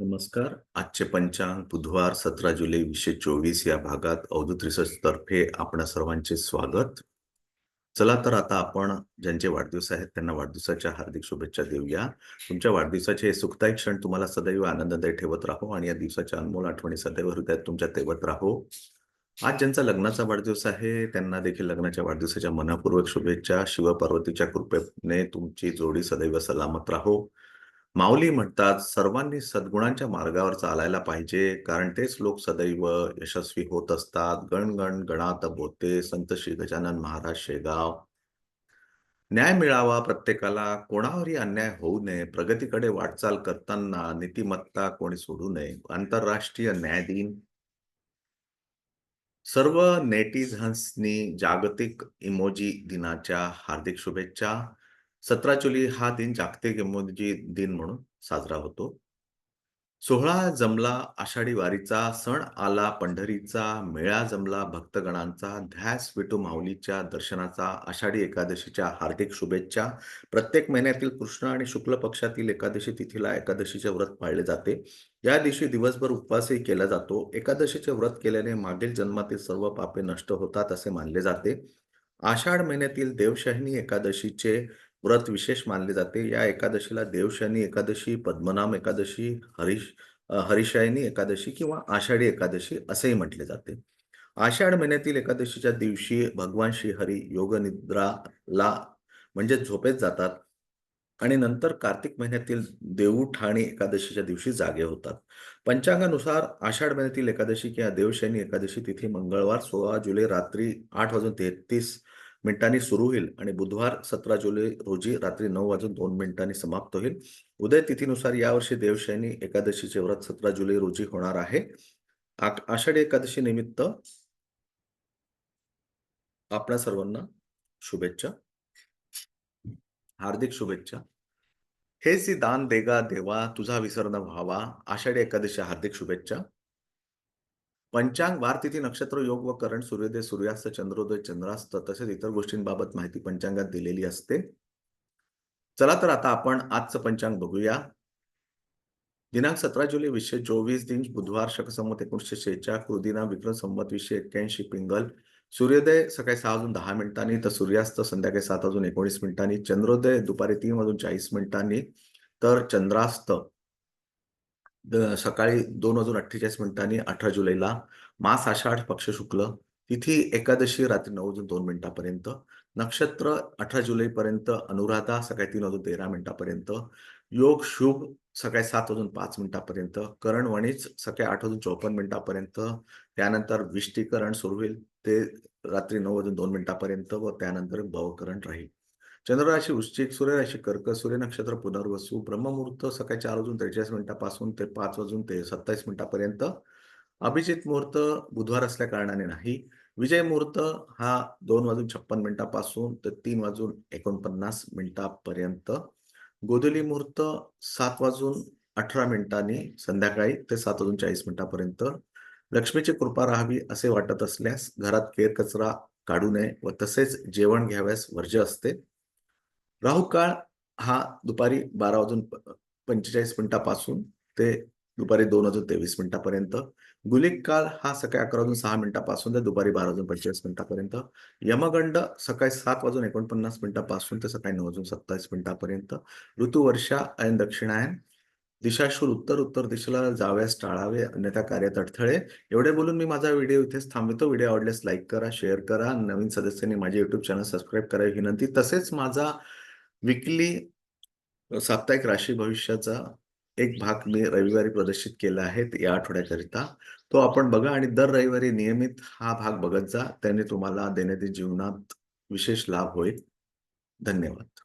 नमस्कार. आजचे पंचांग बुधवार सतरा जुलै वीसशे चोवीस या भागात अवधूत रिसर्च तर्फे आपण सर्वांचे स्वागत. चला तर आता आपण ज्यांचे वाढदिवस आहेत त्यांना वाढदिवसाच्या हार्दिक शुभेच्छा देऊया. तुमच्या वाढदिवसाचे हे सुखदायी क्षण तुम्हाला सदैव आनंददायी ठेवत राहो आणि या दिवसाच्या अनमोल आठवणी सदैव हृदयात तुमच्या तेवत राहो. आज ज्यांचा लग्नाचा वाढदिवस आहे त्यांना देखील लग्नाच्या वाढदिवसाच्या मनपूर्वक शुभेच्छा. शिवपार्वतीच्या कृपेने तुमची जोडी सदैव सलामत राहो. माऊली म्हणतात सर्वांनी सद्गुणांच्या मार्गावर चालायला पाहिजे कारण तेच लोक सदैव यशस्वी होत असतात. गण गण गणात बोते संत श्री गजानन महाराज शेगाव. न्याय मिळावा प्रत्येकाला कोणावरही अन्याय होऊ नये प्रगतीकडे वाटचाल करताना नीतिमत्ता कोणी सोडू नये. आंतरराष्ट्रीय न्याय दिन. सर्व नेटिझन्सनी जागतिक इमोजी दिनाच्या हार्दिक शुभेच्छा. सतरा जुलै हा दिन जागतिक इमोजी दिन म्हणून साजरा होतो. सोहळा जमला आषाढी वारीचा सण आला पंढरीचा मेळा जमला भक्तगणांचा ध्यास विटू माऊलीच्या दर्शनाचा आषाढी एकादशीच्या हार्दिक शुभेच्छा. प्रत्येक महिन्यातील कृष्ण आणि शुक्ल पक्षातील एकादशी तिथीला एकादशीचे व्रत पाळले जाते. या दिवशी दिवसभर उपवासही केला जातो. एकादशीचे व्रत केल्याने मागील जन्मातील सर्व पापे नष्ट होतात असे मानले जाते. आषाढ महिन्यातील देवशाहिनी एकादशीचे व्रत विशेष मानले जाते. या एकादशीला देवशनी एकादशी पद्मनाम एकादशी हरीश हरिशायनी एकादशी किंवा आषाढी एकादशी असेही म्हटले जाते. आषाढ महिन्यातील एकादशीच्या दिवशी भगवान श्रीहरी योगनिद्राला म्हणजे झोपेत जातात आणि नंतर कार्तिक महिन्यातील देऊठाणी एकादशीच्या दिवशी जागे होतात. पंचांगानुसार आषाढ महिन्यातील एकादशी किंवा देवशैनी एकादशी तिथी मंगळवार सोळा जुलै रात्री आठ वाजून तेहतीस मिनिटांनी सुरू होईल आणि बुधवार सतरा जुलै रोजी रात्री नऊ वाजून दोन मिनिटांनी समाप्त होईल. उदय तिथीनुसार यावर्षी देवशयनी एकादशीचे व्रत सतरा जुलै रोजी होणार आहे. आषाढी एकादशी निमित्त आपल्या सर्वांना शुभेच्छा. हार्दिक शुभेच्छा. हे सी दान देगा देवा तुझा विसर न व्हावा. आषाढी एकादशी हार्दिक शुभेच्छा. पंचांग वार तिथी नक्षत्र योग व करण सूर्योदय सूर्यास्त चंद्रोदय चंद्रास्त तसेच इतर गोष्टींबाबत माहिती पंचांगात दिलेली असते. चला तर आता आपण आजचं पंचांग बघूया. दिनांक सतरा जुलै वीसशे चोवीस दिन बुधवार शकसंमत एकोणीसशे शेहेचाळ कृदिना विक्रम संमत वीसशे एक्क्याऐंशी पिंगल. सूर्योदय सकाळी सहा वाजून दहा मिनिटांनी तर सूर्यास्त संध्याकाळी सात वाजून एकोणीस मिनिटांनी चंद्रोदय दुपारी तीन वाजून चाळीस मिनिटांनी तर चंद्रास्त सकाळी दोन वाजून अठ्ठेचाळीस मिनिटांनी अठरा जुलैला मास आषाढ पक्ष शुक्ल तिथी एकादशी रात्री नऊ वाजून दोन मिनिटापर्यंत नक्षत्र अठरा जुलैपर्यंत अनुराधा सकाळी तीन वाजून तेरा मिनिटापर्यंत योग शुभ सकाळी सात वाजून पाच मिनिटापर्यंत करण वणीच सकाळी आठ वाजून चौपन्न मिनिटापर्यंत त्यानंतर विष्टीकरण सुरू होईल ते रात्री नऊ वाजून दोन मिनिटापर्यंत व त्यानंतर भवकरण राहील. चंद्रराशी वृश्चिक सूर्यराशी कर्क सूर्य नक्षत्र पुनर्वसू ब्रह्ममुहूर्त सकाळी चार वाजून त्रेचाळीस मिनिटापासून ते पाच वाजून ते सत्तावीस मिनिटापर्यंत अभिजित मुहूर्त बुधवार असल्या कारणाने नाही. विजय मुहूर्त हा दोन वाजून छप्पन मिनिटापासून ते तीन वाजून एकोणपन्नास मिनिटापर्यंत. गोधुली मुहूर्त सात वाजून अठरा मिनिटांनी संध्याकाळी ते सात वाजून चाळीस मिनिटापर्यंत. लक्ष्मीची कृपा राहावी असे वाटत असल्यास घरात केर कचरा काढू नये व तसेच जेवण घ्याव्यास वर्ज्य असते. राहू काळ हा दुपारी बारा वाजून पंचेचाळीस मिनिटापासून ते दुपारी दोन वाजून तेवीस मिनिटापर्यंत. गुलिक काळ हा सकाळी अकरा वाजून सहा मिनिटापासून ते दुपारी बारा वाजून पंचेचाळीस मिनिटापर्यंत. यमगंड सकाळी सात वाजून एकोणपन्नास मिनिटापासून ते सकाळी नऊ वाजून सत्तावीस मिनिटापर्यंत. ऋतुवर्षा आणि दक्षिणायन. दिशाशूर उत्तर उत्तर दिशेला जाव्यास टाळावे अन्यथा कार्यात अडथळे एवढे बोलून मी माझा व्हिडिओ इथेच थांबवतो. व्हिडिओ आवडल्यास लाईक करा शेअर करा. नवीन सदस्यांनी माझे युट्यूब चॅनल सबस्क्राईब करावी विनंती. तसेच माझा विकली साप्ताहिक राशी भविष्याचा एक भाग मी रविवारी प्रदर्शित केला आहे या आठवड्याकरिता. तो आपण बघा आणि दर रविवारी नियमित हा भाग बघत जा. त्याने तुम्हाला दैनंदिन जीवनात विशेष लाभ होईल. धन्यवाद.